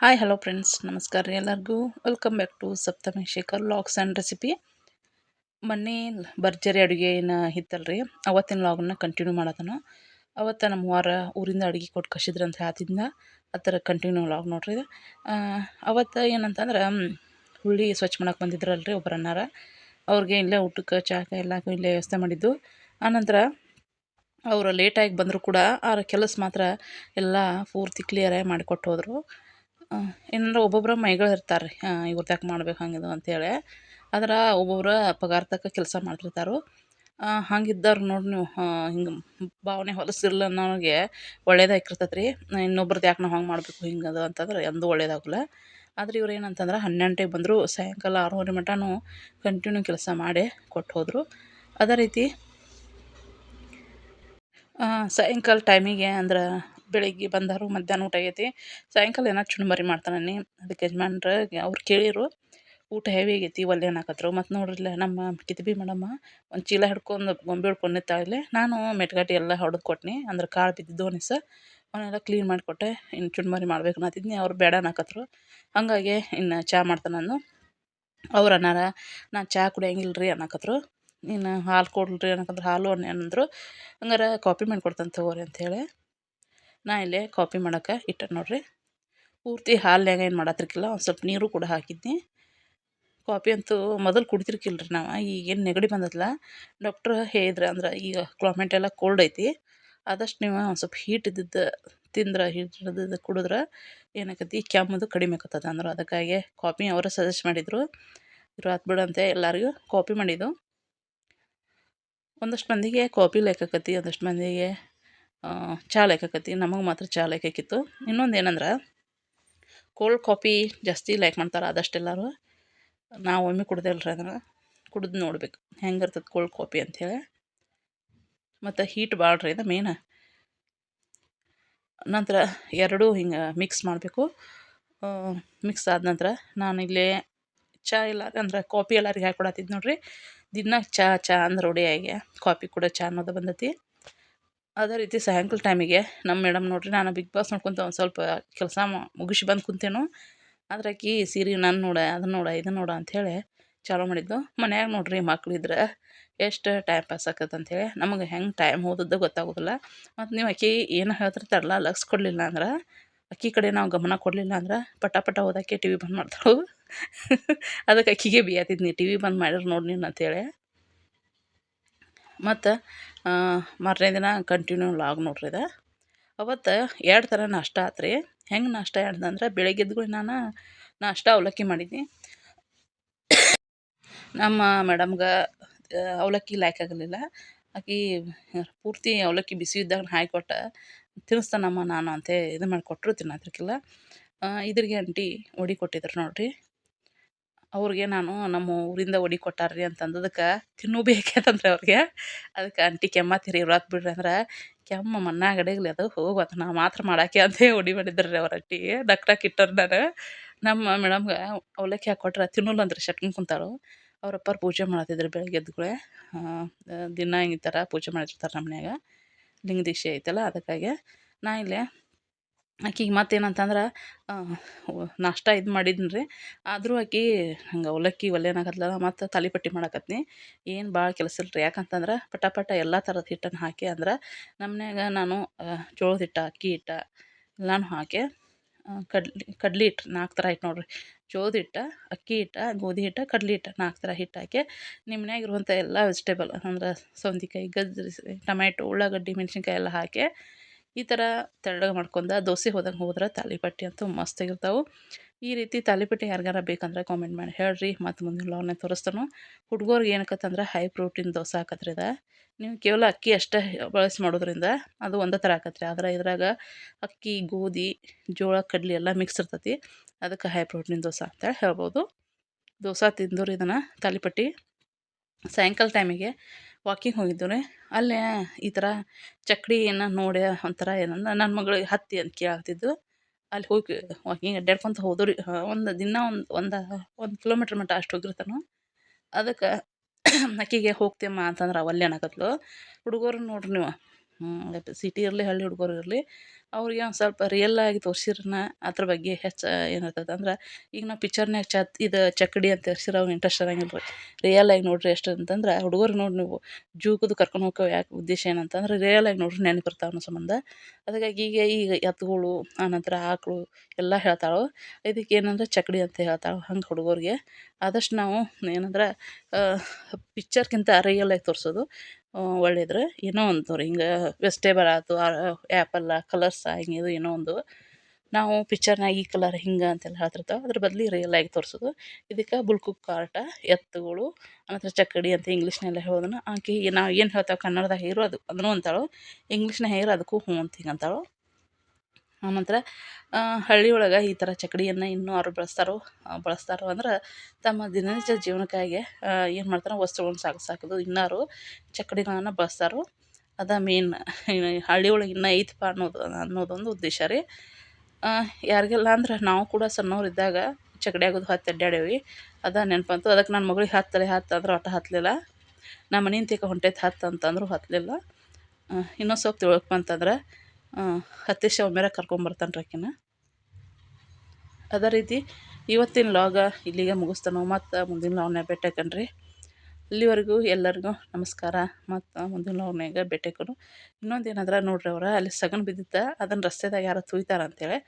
Hi hello friends ನಮಸ್ಕಾರ ರೀ ಎಲ್ಲರಿಗೂ. Welcome back to Saptami Shekhar vlogs and recipe ಮೊನ್ನೆ ಭರ್ಜರಿ ಅಡುಗೆ ಏನು ಇತ್ತಲ್ರಿ ಅವತ್ತಿನ ಲಾಗನ್ನ ಕಂಟಿನ್ಯೂ ಮಾಡೋದನ್ನು ಅವತ್ತು ನಮ್ಮ ವಾರ ಊರಿಂದ ಅಡುಗೆ ಕೊಟ್ಟು ಕಸಿದ್ರು ಅಂತ ಹೇಳ್ತಿದ್ನ. ಆ ಥರ ಕಂಟಿನ್ಯೂ ಲಾಗ್ ನೋಡ್ರಿ. ಅವತ್ತು ಏನಂತಂದ್ರೆ ಹುಳಿ ಸ್ವಚ್ಛ ಮಾಡೋಕೆ ಬಂದಿದ್ರಲ್ರಿ ಒಬ್ಬರು ಅನ್ನಾರ ಅವ್ರಿಗೆ ಇಲ್ಲೇ ಊಟಕ್ಕೆ ಚಾಕ ಎಲ್ಲಕ್ಕೂ ಇಲ್ಲೇ ವ್ಯವಸ್ಥೆ ಮಾಡಿದ್ದು. ಆನಂತರ ಅವರು ಲೇಟಾಗಿ ಬಂದರೂ ಕೂಡ ಆ ಕೆಲಸ ಮಾತ್ರ ಎಲ್ಲ ಪೂರ್ತಿ ಕ್ಲಿಯರಾಗಿ ಮಾಡಿಕೊಟ್ಟು ಹೋದರು. ಏನಂದ್ರೆ ಒಬ್ಬೊಬ್ಬರ ಮೈಗಳು ಇರ್ತಾರೆ ರೀ ಇವ್ರ ತಕ್ಕ ಮಾಡ್ಬೇಕು ಹಂಗಿದು ಅಂತೇಳಿ. ಆದ್ರೆ ಒಬ್ಬೊಬ್ರು ಪಗಾರ ತಕ್ಕ ಕೆಲಸ ಮಾಡ್ತಿರ್ತಾರೆ. ಹಂಗಿದ್ದವ್ರು ನೋಡಿ ನೀವು. ಹಿಂಗೆ ಭಾವನೆ ಹೊಲಸಿರಲ್ಲ ಅನ್ನೋರಿಗೆ ಒಳ್ಳೇದಾಗಿರ್ತೈತೆ ರೀ ಇನ್ನೊಬ್ರದ್ದು ಯಾಕೆ ನಾವು ಹಂಗೆ ಮಾಡಬೇಕು ಹಿಂಗದು ಅಂತಂದ್ರೆ ಎಂದೂ ಒಳ್ಳೇದಾಗಲ್ಲ. ಆದ್ರೆ ಇವ್ರು ಏನಂತಂದ್ರೆ ಗಂಟೆಗೆ ಬಂದರು, ಸಾಯಂಕಾಲ ಆರೂವರೆ ಮಟನೂ ಕಂಟಿನ್ಯೂ ಕೆಲಸ ಮಾಡಿ ಕೊಟ್ಟು ಹೋದರು. ಅದೇ ರೀತಿ ಸಾಯಂಕಾಲ ಟೈಮಿಗೆ ಅಂದ್ರೆ ಬೆಳಿಗ್ಗೆ ಬಂದರು, ಮಧ್ಯಾಹ್ನ ಊಟ ಆಗೈತಿ. ಸಾಯಂಕಾಲ ಏನೋ ಮಾಡ್ತಾನ ಮಾಡ್ತಾನೆ ಅದಕ್ಕೆ ಯಜಮಾನ್ರ ಅವ್ರು ಕೇಳಿರು, ಊಟ ಹೆವಿ ಆಗೈತಿ ಒಲೆ ಅನ್ನಕತ್ರು ಮತ್ತು ನೋಡ್ರಿಲ್ಲ, ನಮ್ಮ ಕಿತ್ಬಿ ಮೇಡಮ್ಮ ಒಂದು ಚೀಲ ಹಿಡ್ಕೊಂಡು ಗೊಂಬೆ ಹಿಡ್ಕೊಂಡು ನಿಂತಾಳೆ ನಾನು ಮೆಟ್ಗಟ್ಟಿ ಎಲ್ಲ ಹೊಡೆದು ಕೊಟ್ನಿ, ಅಂದ್ರೆ ಕಾಳು ಬಿದ್ದಿದ್ದು ಅನಿಸ ಅವನ್ನೆಲ್ಲ ಕ್ಲೀನ್ ಮಾಡಿಕೊಟ್ಟೆ ಇನ್ನು ಚುರುಮುರಿ ಮಾಡ್ಬೇಕು ಅನ್ನತ್ತಿದ್ನಿ, ಅವ್ರು ಬೇಡ ಅನ್ನಕತ್ರು. ಹಾಗಾಗಿ ಇನ್ನು ಚಹಾ ಮಾಡ್ತಾನೆ ನಾನು. ಅವ್ರು ಅನ್ನಾರ, ನಾನು ಚಹಾ ಕುಡಿಯಂಗಿಲ್ಲ ರೀ ಅನ್ನಕತ್ರು. ಇನ್ನು ಹಾಲು ಕೊಡ್ರಿ ಅನ್ನಕಂದ್ರೆ ಹಾಲು ಅನ್ನಂದ್ರು ಹಂಗಾರೆ ಕಾಪಿ ಮಾಡಿಕೊಡ್ತಾನೆ ತಗೋರಿ ಅಂಥೇಳಿ ನಾ ಇಲ್ಲೇ ಕಾಪಿ ಮಾಡೋಕೆ ಇಟ್ಟೆ ನೋಡ್ರಿ. ಪೂರ್ತಿ ಹಾಲಿನಾಗ ಏನು ಮಾಡತ್ತಿರ್ಕಿಲ್ಲ ಒಂದು ಸ್ವಲ್ಪ ನೀರು ಕೂಡ ಹಾಕಿದ್ನಿ. ಕಾಪಿ ಅಂತೂ ಮೊದಲು ಕುಡಿತಿರ್ಕಿಲ್ಲ ರೀ ನಾವು, ಈಗೇನು ನೆಗಡಿ ಬಂದದಲ್ಲ ಡಾಕ್ಟ್ರ್ ಹೇಳಿದ್ರೆ ಅಂದ್ರೆ ಈಗ ಕ್ಲೈಮೇಟ್ ಎಲ್ಲ ಕೋಲ್ಡ್ ಐತಿ. ಆದಷ್ಟು ನೀವು ಒಂದು ಸ್ವಲ್ಪ ಹೀಟ್ ಇದ್ದಿದ್ದು ತಿಂದ್ರೆ ಹೀಟ್ ಇದ್ದಿದ್ದು ಕುಡಿದ್ರೆ ಏನಾಕತಿ, ಕೆಮ್ಮದು ಕಡಿಮೆ ಆಕತ್ತದ ಅಂದ್ರೆ. ಅದಕ್ಕಾಗಿ ಕಾಪಿ ಅವರೇ ಸಜೆಸ್ಟ್ ಮಾಡಿದರು. ಇರು ಬಿಡಂತೆ ಬಿಡು ಎಲ್ಲರಿಗೂ ಕಾಪಿ ಮಾಡಿದ್ದು. ಒಂದಷ್ಟು ಮಂದಿಗೆ ಕಾಪಿ ಲೇಖಾಕತಿ ಒಂದಷ್ಟು ಮಂದಿಗೆ ಚಹಾ ಆಕೈತಿ ನಮಗೆ ಮಾತ್ರ ಚಹಾ ಆಕಿತ್ತು ಇನ್ನೊಂದು ಏನಂದ್ರೆ ಕೋಲ್ಡ್ ಕಾಫಿ ಜಾಸ್ತಿ ಲೈಕ್ ಮಾಡ್ತಾರೆ ಆದಷ್ಟೆಲ್ಲರೂ. ನಾವು ಒಮ್ಮೆ ಕುಡ್ದೇಲ್ರಿ ಅದನ್ನು ಕುಡಿದು ನೋಡ್ಬೇಕು. ಹೆಂಗೆ ಇರ್ತದೆ ಕೋಲ್ಡ್ ಕಾಫಿ ಅಂಥೇಳಿ ಮತ್ತು ಹೀಟ್ ಭಾಳ ರೀ ಇದು ಮೇನ ನಂತರ ಎರಡೂ ಹಿಂಗೆ ಮಿಕ್ಸ್ ಮಾಡಬೇಕು. ಮಿಕ್ಸ್ ಆದ ನಂತರ ನಾನು ಇಲ್ಲೇ ಚಾ ಇಲ್ಲ ಅಂದ್ರೆ ಕಾಫಿ ಎಲ್ಲರಿಗೆ ಹಾಕಿ ನೋಡಿರಿ. ದಿನ ಚಾ ಚಾ ಅಂದ್ರೆ ರೂಢಿಯಾಗಿ ಕಾಫಿ ಕೂಡ ಚಾ ಅನ್ನೋದು ಬಂದೈತಿ. ಅದೇ ರೀತಿ ಸಾಯಂಕಾಲ ಟೈಮಿಗೆ ನಮ್ಮ ಮೇಡಮ್ ನೋಡಿರಿ, ನಾನು ಬಿಗ್ ಬಾಸ್ ನೋಡ್ಕೊತ ಒಂದು ಸ್ವಲ್ಪ ಕೆಲಸ ಮುಗಿಸಿ ಬಂದು ಕುಂತೇನು. ಆದ್ರೆ ಆಕಿ ಸೀರೆ ನಾನು ನೋಡ ಅದನ್ನ ನೋಡ ಇದನ್ನ ನೋಡ ಅಂಥೇಳಿ ಚಾಲೂ ಮಾಡಿದ್ದು ಮನ್ಯಾಗ ನೋಡಿರಿ ಮಕ್ಳಿದ್ರೆ ಎಷ್ಟು ಟೈಮ್ ಪಾಸ್ ಆಕತ್ತೆ ಅಂಥೇಳಿ ನಮಗೆ ಹೆಂಗೆ ಟೈಮ್ ಹೋದದ್ದು ಗೊತ್ತಾಗೋದಿಲ್ಲ. ಮತ್ತು ನೀವು ಆಕಿ ಏನು ಹೇಳ್ತಿರ್ತಾರಲ್ಲ ಲಕ್ಸ್ ಕೊಡಲಿಲ್ಲ ಅಂದ್ರೆ ಅಕ್ಕಿ ಕಡೆ ನಾವು ಗಮನ ಕೊಡಲಿಲ್ಲ ಅಂದ್ರೆ ಪಟ ಪಟ ಓದಕ್ಕೆ ಟಿ ವಿ ಬಂದ್ ಮಾಡ್ತಾಳು. ಅದಕ್ಕೆ ಅಕ್ಕಿಗೆ ಬಿಯಾತಿದ್ನಿ ಟಿ ವಿ ಬಂದ್ ಮಾಡಿರ್ ನೋಡಿ ನೀನು ಅಂತೇಳಿ ಮತ್ತು ಮಾರನೇ ದಿನ ಕಂಟಿನ್ಯೂ ಲಾಗ್ ನೋಡ್ರಿ ಇದು ಅವತ್ತು ಎರಡು ಥರ ನಾಷ್ಟ ಆತು ರೀ ಹೆಂಗೆ ನಾಷ್ಟ ಅಂದ್ರೆ ಬೆಳಗ್ಗೆ ಎದ್ದು ನಾನು ನಾಷ್ಟ ಅವಲಕ್ಕಿ ಮಾಡಿದ್ನಿ. ನಮ್ಮ ಮೇಡಮ್ಗೆ ಅವಲಕ್ಕಿ ಲೈಕ್ ಆಗಲಿಲ್ಲ. ಆಕಿ ಪೂರ್ತಿ ಅವಲಕ್ಕಿ ಬಿಸಿ ಇದ್ದಾಗ ಹಾಕಿಕೊಟ್ಟ ತಿನ್ನಿಸ್ತಾನಮ್ಮ ನಾನು ಅಂತ ಇದು ಮಾಡಿಕೊಟ್ರು ತಿನ್ನೋದಕ್ಕೆಲ್ಲ ಇದ್ರಿಗೆ ಅಂಟಿ ಒಡಿ ಕೊಟ್ಟಿದ್ರು ನೋಡಿರಿ. ಅವ್ರಿಗೆ ನಾನು ನಮ್ಮ ಊರಿಂದ ಒಡಿ ಕೊಟ್ಟಾರ್ರಿ ಅಂತಂದದಕ್ಕೆ ತಿನ್ನು ಬೇಕಂತಂದ್ರೆ ಅವ್ರಿಗೆ. ಅದಕ್ಕೆ ಆಂಟಿ ಕೆಮ್ಮತ್ತೀರಿ ಇವ್ರಾತ್ ಬಿಡ್ರಿ ಅಂದ್ರೆ ಕೆಮ್ಮ ಮನ್ನಾ ಅಡಗಲಿ ಅದು ಹೋಗೋದು ನಾ ಮಾತ್ರ ಮಾಡಾಕೆ ಅಂತ ಒಡಿ ಮಾಡಿದ್ರು ಅವ್ರ ಅಟ್ಟಿ ನಕ್ರಾಕ್ ಇಟ್ಟರು ನಾನು. ನಮ್ಮ ಮೇಡಮ್ಗೆ ಅವಲಕ್ಕಿ ಹಾಕೊಟ್ರೆ ತಿನ್ನಲ್ಲ ಅಂದ್ರೆ ಶಟ್ಕೊಂಡು ಕುಂತಾಳು. ಅವ್ರಪ್ಪಾರು ಪೂಜೆ ಮಾಡತ್ತಿದ್ರು ಬೆಳಗ್ಗೆ ದಿನ ಈ ಥರ ಪೂಜೆ ಮಾಡಿರ್ತಾರೆ ನಮ್ಮ ಮನ್ಯಾಗ. ಲಿಂಗ ದೀಕ್ಷೆ ಐತಲ್ಲ ಅದಕ್ಕಾಗಿ ನಾ ಇಲ್ಲೇ ಆಕಿಗೆ ಮತ್ತೇನಂತಂದ್ರೆ ನಾಷ್ಟ ಇದು ಮಾಡಿದ್ನಿ ರೀ ಆದರೂ ಆಕಿ ಹಂಗೆ ಅವಲಕ್ಕಿ ಒಲೆನಾಗತ್ತಲ್ಲ ಮತ್ತು ತಾಲಿಪಟ್ಟಿ ಮಾಡಕತ್ನಿ. ಏನು ಭಾಳ ಕೆಲಸ ಇಲ್ಲ ರೀ ಯಾಕಂತಂದ್ರೆ ಪಟ ಪಟ ಎಲ್ಲ ಥರದ ಹಿಟ್ಟನ್ನು ಹಾಕಿ ಅಂದ್ರೆ ನಮ್ಮನ್ಯಾಗ ನಾನು ಜೋಳದ ಹಿಟ್ಟು, ಅಕ್ಕಿ ಹಿಟ್ಟು ಎಲ್ಲಾನು ಹಾಕಿ ಕಡ್ಲಿ ಕಡ್ಲಿ ಹಿಟ್ಟು ನಾಲ್ಕು ಥರ ಹಿಟ್ಟು ನೋಡಿರಿ. ಜೋಳದ ಹಿಟ್ಟು, ಅಕ್ಕಿ ಹಿಟ್ಟು, ಗೋಧಿ ಹಿಟ್ಟು, ಕಡ್ಲಿ ಹಿಟ್ಟು ನಾಲ್ಕು ಥರ ಹಿಟ್ಟು ಹಾಕಿ ನಿಮ್ಮ ಮನ್ಯಾಗ ಇರುವಂಥ ಎಲ್ಲ ವೆಜಿಟೇಬಲ್ ಅಂದ್ರೆ ಸೌಂದಿಕಾಯಿ, ಗಜ್ಜರಿ, ಟೊಮ್ಯಾಟೊ, ಉಳ್ಳಾಗಡ್ಡಿ, ಮೆಣಸಿನ್ಕಾಯಿ ಎಲ್ಲ ಹಾಕಿ ಈ ಥರ ತೆಳ್ಳಗೆ ಮಾಡ್ಕೊಂಡ ದೋಸೆ ಹೋದಂಗೆ ಹೋದ್ರೆ ತಾಲಿಪಟ್ಟಿ ಅಂತೂ ಮಸ್ತಾಗಿರ್ತಾವೆ ಈ ರೀತಿ ತಾಲಿಪಟ್ಟಿ ಯಾರಿಗಾರ ಬೇಕಂದ್ರೆ ಕಾಮೆಂಟ್ ಮಾಡಿ ಹೇಳ್ರಿ, ಮತ್ತು ಮುಂದಿನ ಲಾಗ್ನ ತೋರಿಸ್ತಾನು. ಹುಡುಗರಿಗೆ ಏನಕ್ಕಂದ್ರೆ ಹೈ ಪ್ರೋಟೀನ್ ದೋಸೆ ಹಾಕತ್ರಿ ಇದು ನೀವು ಕೇವಲ ಅಕ್ಕಿ ಅಷ್ಟೇ ಬಳಸಿ ಮಾಡೋದ್ರಿಂದ ಅದು ಒಂದೇ ಥರ ಹಾಕತ್ರಿ. ಆದ್ರೆ ಇದ್ರಾಗ ಅಕ್ಕಿ, ಗೋಧಿ, ಜೋಳ, ಕಡ್ಲಿ ಎಲ್ಲ ಮಿಕ್ಸ್ ಇರ್ತೈತಿ. ಅದಕ್ಕೆ ಹೈ ಪ್ರೋಟೀನ್ ದೋಸೆ ಅಂತೇಳಿ ಹೇಳ್ಬೋದು. ದೋಸೆ ತಿಂದೋರು ಇದನ್ನು ತಾಲಿಪಟ್ಟಿ ಸಾಯಂಕಾಲ ಟೈಮಿಗೆ ವಾಕಿಂಗ್ ಹೋಗಿದ್ದು ರೀ ಅಲ್ಲೇ ಈ ಥರ ಚಕ್ಡಿಯನ್ನು ನೋಡಿ ಒಂಥರ ಏನಂದ್ರೆ ನನ್ನ ಮಗಳಿಗೆ ಹತ್ತಿ ಅಂತ ಕೇಳ್ತಿದ್ದು ಅಲ್ಲಿ ಹೋಗಿ ವಾಕಿಂಗ್ ಅಡ್ಡಾಡ್ಕೊತ ರೀ ಒಂದು ದಿನ ಒಂದು ಒಂದು ಒಂದು ಕಿಲೋಮೀಟ್ರ್ ಮಟ್ಟ ಅಷ್ಟು ಹೋಗಿರ್ತಾನು. ಅದಕ್ಕೆ ಅಕ್ಕಿಗೆ ಹೋಗ್ತೀಯಮ್ಮ ಅಂತಂದ್ರೆ ಅವಲ್ಲೇ ಅನ್ನಕತ್ಲು ಹುಡುಗರು ನೋಡ್ರಿ ನೀವು. ಸಿಟಿ ಇರಲಿ, ಹಳ್ಳಿ ಹುಡುಗರು ಇರಲಿ, ಅವ್ರಿಗೆ ಒಂದು ಸ್ವಲ್ಪ ರಿಯಲ್ ಆಗಿ ತೋರ್ಸಿದ್ರನ ಅದ್ರ ಬಗ್ಗೆ ಹೆಚ್ಚು ಏನಿರ್ತದೆ ಅಂದ್ರೆ, ಈಗ ನಾವು ಪಿಚ್ಚರ್ನ್ಯಾಗ ಚತ್ ಇದು ಚಕ್ಕಡಿ ಅಂತ ತೋರ್ಸಿದ್ರೆ ಅವ್ರಿಗೆ ಇಂಟ್ರೆಸ್ಟ್ ಇರೋಂಗಿಲ್ಲ ರೀ ರಿಯಲ್ ಆಗಿ ನೋಡಿರಿ ಎಷ್ಟು ಅಂತಂದ್ರೆ, ಹುಡುಗರು ನೋಡಿ ನೀವು, ಜೂಕದು ಕರ್ಕೊಂಡು ಹೋಗೋ ಯಾಕೆ, ಉದ್ದೇಶ ಏನಂತಂದ್ರೆ ರಿಯಲ್ ಆಗಿ ನೋಡ್ರಿ ನೆನಪು ಇರ್ತಾವ ಅನ್ನೋ ಸಂಬಂಧ. ಅದಕ್ಕಾಗಿ ಈಗ ಈಗ ಎತ್ತುಗಳು ಆನಂತರ ಆಕಳು ಎಲ್ಲ ಹೇಳ್ತಾಳು. ಇದಕ್ಕೆ ಏನಂದ್ರೆ ಚಕ್ಕಡಿ ಅಂತ ಹೇಳ್ತಾಳೆ ಹಂಗೆ ಹುಡುಗರಿಗೆ. ಆದಷ್ಟು ನಾವು ಏನಂದ್ರೆ ಪಿಕ್ಚರ್ಗಿಂತ ರಿಯಲ್ ಆಗಿ ತೋರಿಸೋದು. ಒಳ್ಳೇದು ಏನೋ ಒಂದು ರೀ ಹಿಂಗೆ ವೆಜಿಟೇಬಲ್ ಆಯ್ತು ಆ್ಯಪಲ್ಲ ಕಲರ್ಸ್ ಹಿಂಗೆ ಇದು ಏನೋ ಒಂದು. ನಾವು ಪಿಕ್ಚರ್ನಾಗ ಈ ಕಲರ್ ಹಿಂಗೆ ಅಂತೆಲ್ಲ ಹೇಳ್ತಿರ್ತಾವೆ. ಅದ್ರ ಬದಲು ರಿಯಲ್ ಆಗಿ ತೋರಿಸೋದು. ಇದಕ್ಕೆ ಬುಲ್ಕುಕ್ ಕಾರ್ಟ ಎತ್ತುಗಳು ಅನಂತರ ಚಕ್ಕಡಿ ಅಂತ ಇಂಗ್ಲೀಷ್ನೆಲ್ಲ ಹೇಳೋದನ್ನ. ಆಕೆ ನಾವು ಏನು ಹೇಳ್ತಾವೆ ಕನ್ನಡದಾಗ ಅದು, ಅದನ್ನು ಅಂತಾಳು. ಇಂಗ್ಲೀಷ್ನಾಗ ಹೇರು ಅದಕ್ಕೂ ಹ್ಞೂ ಅಂತ ಹಿಂಗೆ ಅಂತಾಳೆ. ಆನಂತರ ಹಳ್ಳಿ ಒಳಗೆ ಈ ಥರ ಚಕ್ಕಡಿಯನ್ನು ಇನ್ನೂ ಅವರು ಬಳಸ್ತಾರೋ ಬಳಸ್ತಾರೋ ಅಂದ್ರೆ ತಮ್ಮ ದಿನನಿತ್ಯ ಜೀವನಕ್ಕಾಗಿ ಏನು ಮಾಡ್ತಾರೆ ವಸ್ತುಗಳನ್ನ ಸಾಗಿಸಾಕೋದು ಸಾಕೋದು ಇನ್ನಾರು ಚಕ್ಕಡಿಗಳನ್ನು ಬಳಸ್ತಾರೋ. ಅದ ಮೇನ್ ಹಳ್ಳಿ ಒಳಗೆ ಇನ್ನೂ ಐತಪ್ಪ ಅನ್ನೋದು, ಅನ್ನೋದೊಂದು ಉದ್ದೇಶ ರೀ. ಯಾರಿಗೆಲ್ಲ ಅಂದ್ರೆ ನಾವು ಕೂಡ ಸಣ್ಣವರಿದ್ದಾಗ ಚಕಡಿಯಾಗೋದು ಹತ್ತು ಅಡ್ಡಾಡೇವಿ ಅದ ನೆನಪಂತು ಅದಕ್ಕೆ ನನ್ನ ಮಗಳಿಗೆ ಹತ್ತಲೆ ಹತ್ತು ಅಂದ್ರೆ ಹತ್ತಲಿಲ್ಲ ನಮ್ಮ ಮನೆಯಿಂದ ಹೊಂಟೈತೆ ಹತ್ತು ಅಂತಂದರೂ ಹತ್ತಲಿಲ್ಲ ಇನ್ನೊಂದು ಸ್ವಲ್ಪ ತಿಳ್ಕೊ ಹತ್ತಿ ಮೇರೆ ಕರ್ಕೊಂಬರ್ತಾನೆ ಆಕಿನ. ಅದೇ ರೀತಿ ಇವತ್ತಿನ ಲಾಗ ಇಲ್ಲಿಗೆ ಮುಗಿಸ್ತಾನೋ, ಮತ್ತು ಮುಂದಿನ ಲಾಗ್ನ್ಯಾಗ ಭೇಟಿಯಾಕನ್ರಿ ಅಲ್ಲಿವರೆಗೂ ಎಲ್ಲರಿಗೂ ನಮಸ್ಕಾರ. ಮತ್ತು ಮುಂದಿನ ಲಾಗ್ನಾಗ ಭೇಟಿಯಾಕೋಣ ಇನ್ನೊಂದು ಏನಂದ್ರೆ ನೋಡ್ರಿ ಅವ್ರು, ಅಲ್ಲಿ ಸಗಣಿ ಬಿದ್ದಿತ್ತು ಅದನ್ನು ರಸ್ತೆದಾಗ ಯಾರೋ ತುಳಿತಾರೆ ಅಂತೇಳಿ